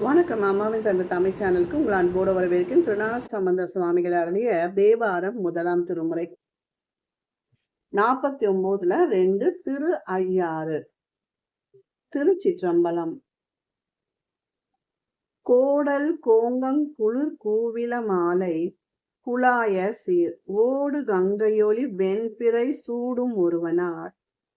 வணக்கம் அம்மாவின் தந்த தமிழ் சேனலுக்கு உங்கள் அன்போடு வரவேற்கும் திருநாள சம்பந்த சுவாமிகள் அருளிய தேவாரம் முதலாம் திருமுறை. நாற்பத்தி ஒன்பதுல ரெண்டு திரு ஐயாறு. திருச்சிற்றம்பலம். கோடல் கோங்கங் குளிர் கூவில மாலை குழாய சீர் ஓடு கங்கையொளி வெண்பிறை சூடும் ஒருவனார்.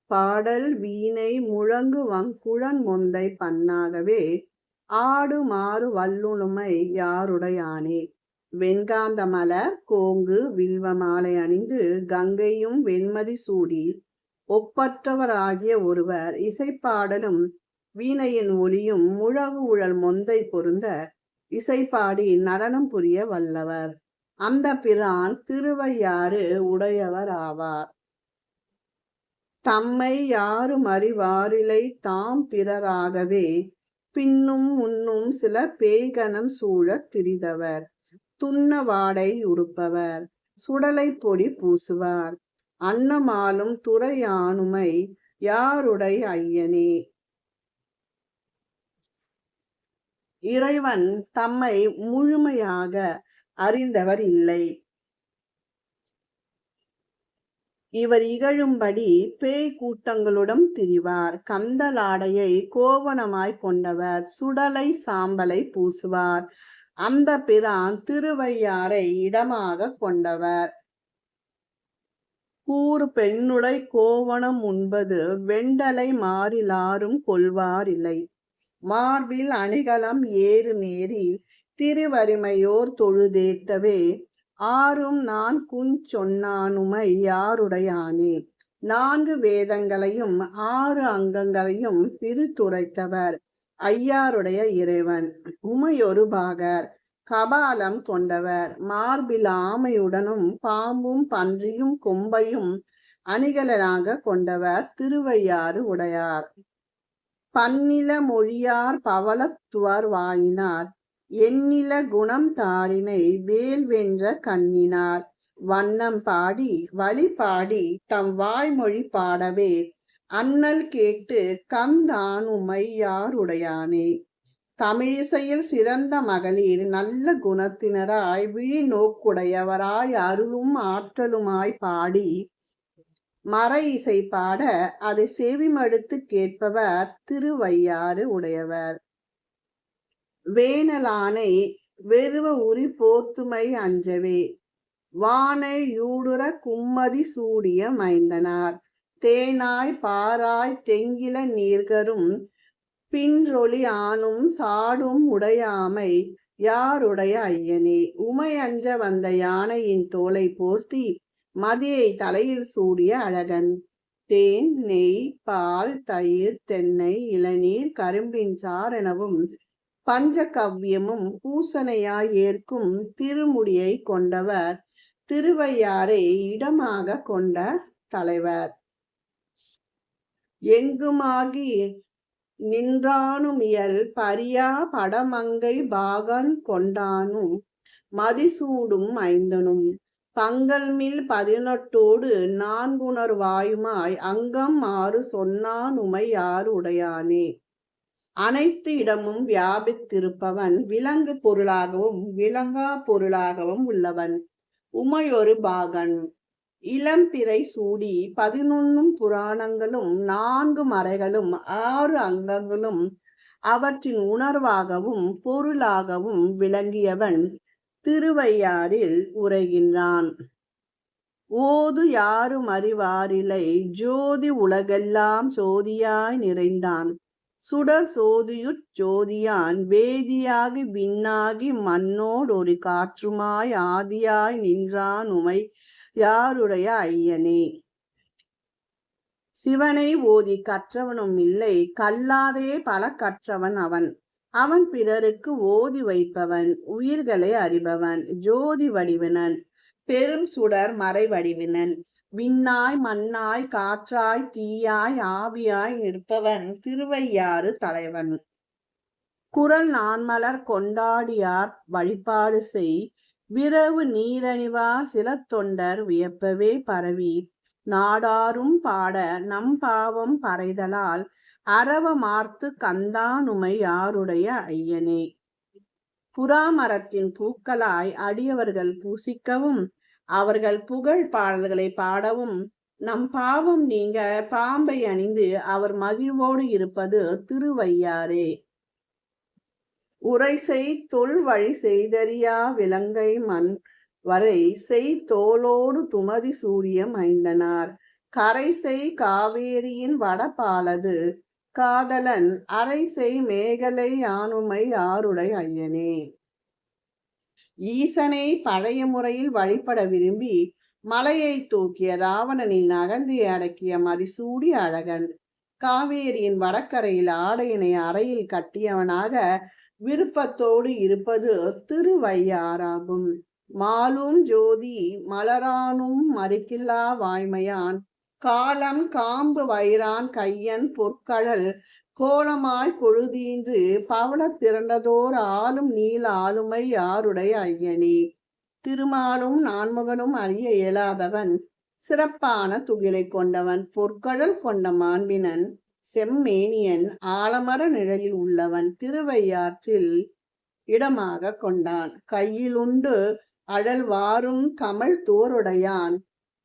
பாடல் வீணை முழங்கு வங்குழன் மொந்தை பண்ணாகவே ஆடு மாறு வல்லுணுமை யாருடையானே? வெண்காந்த மலர் கோங்கு வில்வ மாலை அணிந்து கங்கையும் வெண்மதி சூடி. ஒப்பற்றவராகிய ஒருவர் இசைப்பாடலும் வீணையின் ஒளியும் முழவு உழல் மொந்தை பொருந்த இசைப்பாடி நடனம் புரிய வல்லவர். அந்த பிரான் திருவையாறு உடையவர் ஆவார். தம்மை யாரும் அறிவாரிலை தாம் பிறராகவே பின்னும் முன்னும் சில பேய்கணம் சூழத் திரிதவர். துண்ண வாடை உடுப்பவர். சுடலை பொடி பூசுவார். அன்னமாலும் துறையானுமை யாருடை ஐயனே? இறைவன் தம்மை முழுமையாக அறிந்தவர் இல்லை. இவர் இகழும்படி பேய் கூட்டங்களுடன் திரிவார். கந்தலாடையை கோவணமாய் கொண்டவர் சுடலை சாம்பலை பூசுவார். அந்த பிரான் திருவையாரை இடமாக கொண்டவர். கூறு பெண்ணுடை கோவணம் உண்பது வெண்டலை மாறிலாரும் கொள்வார் இல்லை மார்பில் அணிகலம் ஏறு மேறி திருவருமையோர் தொழுதேத்தவே ஆறும் நான் குஞ்சொன்னானுமை யாருடையானே? நான்கு வேதங்களையும் ஆறு அங்கங்களையும் பிரித்துரைத்தவர் ஐயாருடைய இறைவன். உமையொரு பாகர் கபாலம் கொண்டவர். மார்பில் ஆமையுடனும் பாம்பும் பன்றியும் கொம்பையும் அணிகலனாக கொண்டவர் திருவையாறு உடையார். பன்னில மொழியார் பவளத்துவர் வாயினார் எண்ணில குணம் தாரினை வேல் வென்ற கண்ணினார். வண்ணம் பாடி வழி பாடி தம் வாய்மொழி பாடவே. அண்ணல் கேட்டு கந்தானுமையாருடையானே தமிழிசையில் சிறந்த மகளிர் நல்ல குணத்தினராய் விழி நோக்குடையவராய் அருளும் ஆற்றலுமாய் பாடி. மர இசை பாட அதை செவிமடுத்து கேட்பவர் திருவையாறு உடையவர். வேனலானை வெறுவ உரி போத்துமை அஞ்சவே. வானை யூடுற கும்மதி சூடிய மைந்தனார். தேனாய் பாராய் தெங்கில நீர்கரும் பின்றொளி ஆணும் சாடும் உடையாமை யாருடைய ஐயனே. உமை அஞ்ச வந்த யானையின் தோலை போர்த்தி மதியை தலையில் சூடிய அழகன். தேன் நெய் பால் தயிர் தென்னை இளநீர் கரும்பின் சார் எனவும் பஞ்சகவ்யமும் பூசணையாய் ஏற்கும் திருமுடியை கொண்டவர் திருவையாரை இடமாக கொண்ட தலைவர். எங்குமாகி நின்றானுமியல் பரியா படமங்கை பாகன் கொண்டானும் மதிசூடும் ஐந்தனும். பங்கல்மில் பதினெட்டோடு நான்குணர் வாயுமாய் அங்கம் ஆறு சொன்னானுமை யாருடையானே? உடையானே அனைத்து இடமும் வியாபித்திருப்பவன் விலங்கு பொருளாகவும் விலங்கா பொருளாகவும் உள்ளவன். உமையொரு பாகன். இளம்பிறை சூடி பதினொன்னும் புராணங்களும் நான்கு மறைகளும் ஆறு அங்கங்களும் அவற்றின் உணர்வாகவும் பொருளாகவும் விளங்கியவன் திருவையாறில் உரைகின்றான். ஓது யாரும் அறிவாரிலை ஜோதி உலகெல்லாம் சோதியாய் நிறைந்தான். சுடர் சோதியுட் ஜோதியான் வேதியாகி விண்ணாகி மண்ணோடு ஒரு காற்றுமாய் ஆதியாய் நின்றான் உமை யாருடைய ஐயனே? சிவனை ஓதி கற்றவனும் இல்லை கல்லாதே பல கற்றவன் அவன். அவன் பிறருக்கு ஓதி வைப்பவன் உயிர்களை அறிபவன் ஜோதி வடிவினன். பெரும் சுடர் மறைவடிவினன் விண்ணாய் மண்ணாய் காற்றாய் தீயாய் ஆவியாய் இருப்பவன் திருவையாறு தலைவன். குரல் நான்மலர் கொண்டாடியார் வழிபாடு செய். விரவு நீரணிவார் சில தொண்டர் வியப்பவே பரவி. நாடாரும் பாட நம் பாவம் பறைதலால். அரவமார்த்து கந்தானுமை யாருடைய ஐயனே. புறாமரத்தின் பூக்களாய் அடியவர்கள் பூசிக்கவும் அவர்கள் புகழ் பாடல்களை பாடவும் நம் பாவம் நீங்க பாம்பை அணிந்து அவர் மகிழ்வோடு இருப்பது திருவையாறே. உரை தொல் வழி செய்தறியா விலங்கை மண் வரை செய் தோளோடு துமதி சூரியம் ஐந்தனார் கரைசை காவேரியின் வடபாலது காதலன் அரைசெய் மேகலை ஆணுமை ஆருடை ஐயனே. ஈசனை பழைய முறையில் வழிபட விரும்பி மலையை தூக்கிய ராவணனின் அகந்தியை அடக்கிய மதிசூடி அழகன் காவேரியின் வடக்கரையில் ஆடையினை அறையில் கட்டியவனாக விருப்பத்தோடு இருப்பது திருவையாறாகும். மாலும் ஜோதி மலரானும் மறுக்கில்லா வாய்மையான் காலம் காம்பு வைரான் கையன் பொற்கழல். கோலமாய் கொழுதீன்று பவள திரண்டதோர் ஆளும் நீல ஆளுமை யாருடைய ஐயனே? திருமாலும் நான்முகனும் அறிய இயலாதவன். சிறப்பான துகிலை கொண்டவன். பொற்கழல் கொண்ட மாண்பினன். செம்மேனியன். ஆலமர நிழலில் உள்ளவன். திருவையாற்றில் இடமாக கொண்டான். கையிலுண்டு அழல் வாரும் கமல் தோருடையான்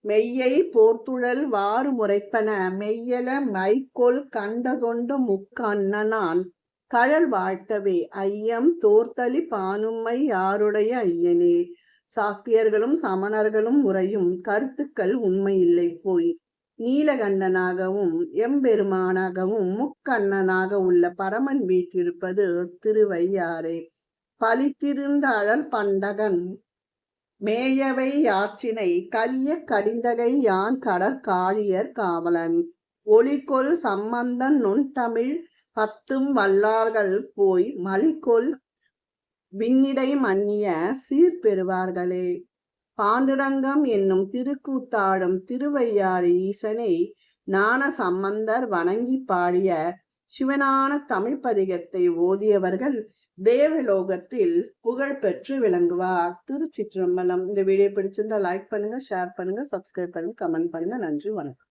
மெய்யை போர்த்துழல் வாறு முறைப்பன மெய்யல மைக்கொள் கண்டதொண்டு முக்கண்ணனான். கழல் வாழ்த்தவே ஐயம் தோர்த்தலி பானும்மை யாருடைய ஐயனே? சாக்கியர்களும் சமணர்களும் முறையும் கருத்துக்கள் உண்மையில்லை போய். நீலகண்டனாகவும் எம்பெருமானாகவும் முக்கண்ணனாக உள்ள பரமன் வீற்றிருப்பது திருவையாறே. பலித்திருந்த அழல் பண்டகன் மேயவை யாற்றினை கலிய கடிந்தகை யான் கடற்காழியர் காவலன். ஒளிக்கொள் சம்பந்தன் நுண்தமிழ் பத்தும் வல்லார்கள் போய் மலிக்கொள் விண்ணிடை மன்னிய சீர்பெறுவார்களே. பாண்டுரங்கம் என்னும் திருக்கூத்தாடும் திருவையாறு ஈசனை ஞான சம்பந்தர் வணங்கி பாடிய சிவனான தமிழ் பதிகத்தை ஓதியவர்கள் தேவலோகத்தில் புகழ் பெற்று விளங்குவார். திருச்சிற்றம்பலம். இந்த வீடியோ பிடிச்சிருந்தா லைக் பண்ணுங்க ஷேர் பண்ணுங்க சப்ஸ்கிரைப் பண்ணுங்க கமெண்ட் பண்ணுங்க. நன்றி வணக்கம்.